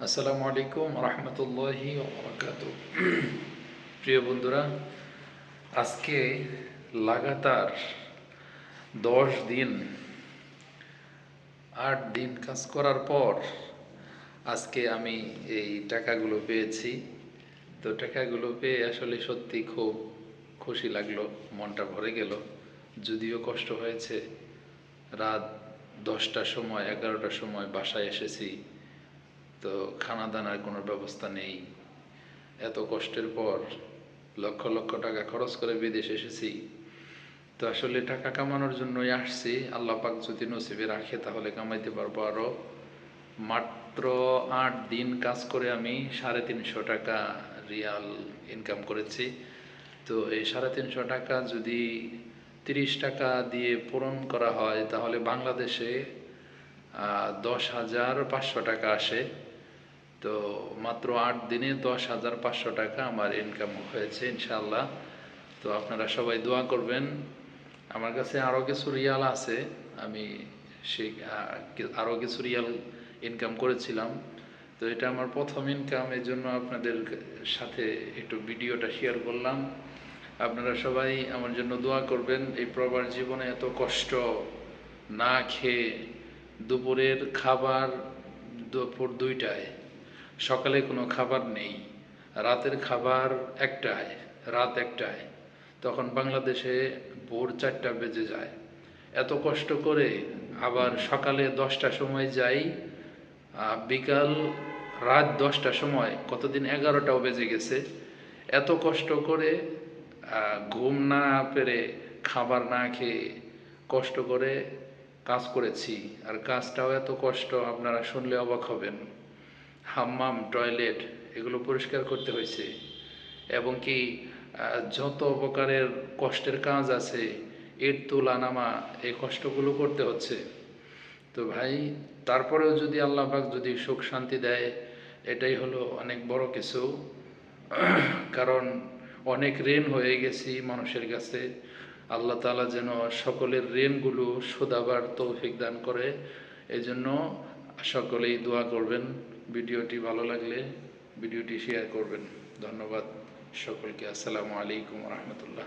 আসসালামু আলাইকুম রহমতুল্লাহি প্রিয় বন্ধুরা, আজকে লাগাতার দশ দিন, আট দিন কাজ করার পর আজকে আমি এই টাকাগুলো পেয়েছি। তো টাকাগুলো পেয়ে আসলে সত্যি খুব খুশি লাগল, মনটা ভরে গেল। যদিও কষ্ট হয়েছে, রাত দশটার সময়, এগারোটার সময় বাসায় এসেছি। তো খানা দানার কোনো ব্যবস্থা নেই। এত কষ্টের পর লক্ষ লক্ষ টাকা খরচ করে বিদেশে এসেছি। তো আসলে টাকা কামানোর জন্যই আসছি। আল্লাহ পাক যদি নসিবে রাখে তাহলে কামাইতে পারব আরও মাত্র আট দিন কাজ করে আমি সাড়ে তিনশো টাকা রিয়াল ইনকাম করেছি। তো এই সাড়ে তিনশো টাকা যদি তিরিশ টাকা দিয়ে পূরণ করা হয় তাহলে বাংলাদেশে দশ হাজার পাঁচশো টাকা আসে। তো মাত্র আট দিনে দশ হাজার পাঁচশো টাকা আমার ইনকাম হয়েছে ইনশাল্লাহ তো আপনারা সবাই দোয়া করবেন। আমার কাছে আরও কিছু রিয়াল আছে। আমি সেই আরও কিছু রিয়াল ইনকাম করেছিলাম। তো এটা আমার প্রথম ইনকাম এই জন্য আপনাদের সাথে একটু ভিডিওটা শেয়ার করলাম। আপনারা সবাই আমার জন্য দোয়া করবেন। এই প্রবার জীবনে এত কষ্ট না খেয়ে দুপুরের খাবার দুপুর দুইটায়, সকালে কোনো খাবার নেই, রাতের খাবার একটায়, রাত একটায়। তখন বাংলাদেশে ভোর চারটা বেজে যায়। এত কষ্ট করে আবার সকালে দশটার সময় যাই বিকাল রাত দশটার সময়, কতদিন এগারোটাও বেজে গেছে। এত কষ্ট করে ঘুম না পেরে খাবার না খেয়ে কষ্ট করে কাজ করেছি, আর কাজটাও এত কষ্ট, আপনারা শুনলে অবাক হবেন। হাম্মাম, টয়লেট, এগুলো পরিষ্কার করতে হয়েছে। এবং কি যত প্রকারের কষ্টের কাজ আছে, এর তোলা নামা এই কষ্টগুলো করতে হচ্ছে। তো ভাই, তারপরেও যদি আল্লাহ পাক যদি সুখ শান্তি দেয়, এটাই হলো অনেক বড় কিছু। কারণ অনেক ঋণ হয়ে গেছি মানুষের কাছে। আল্লাহ তালা যেন সকলের ঋণগুলো শোধাবার তৌফিক দান করে। এই জন্য সকলেই দোয়া করবেন। ভিডিওটি ভালো লাগলে ভিডিওটি শেয়ার করবেন। ধন্যবাদ সকলকে। আসসালামু আলাইকুম রহমতুল্লাহ।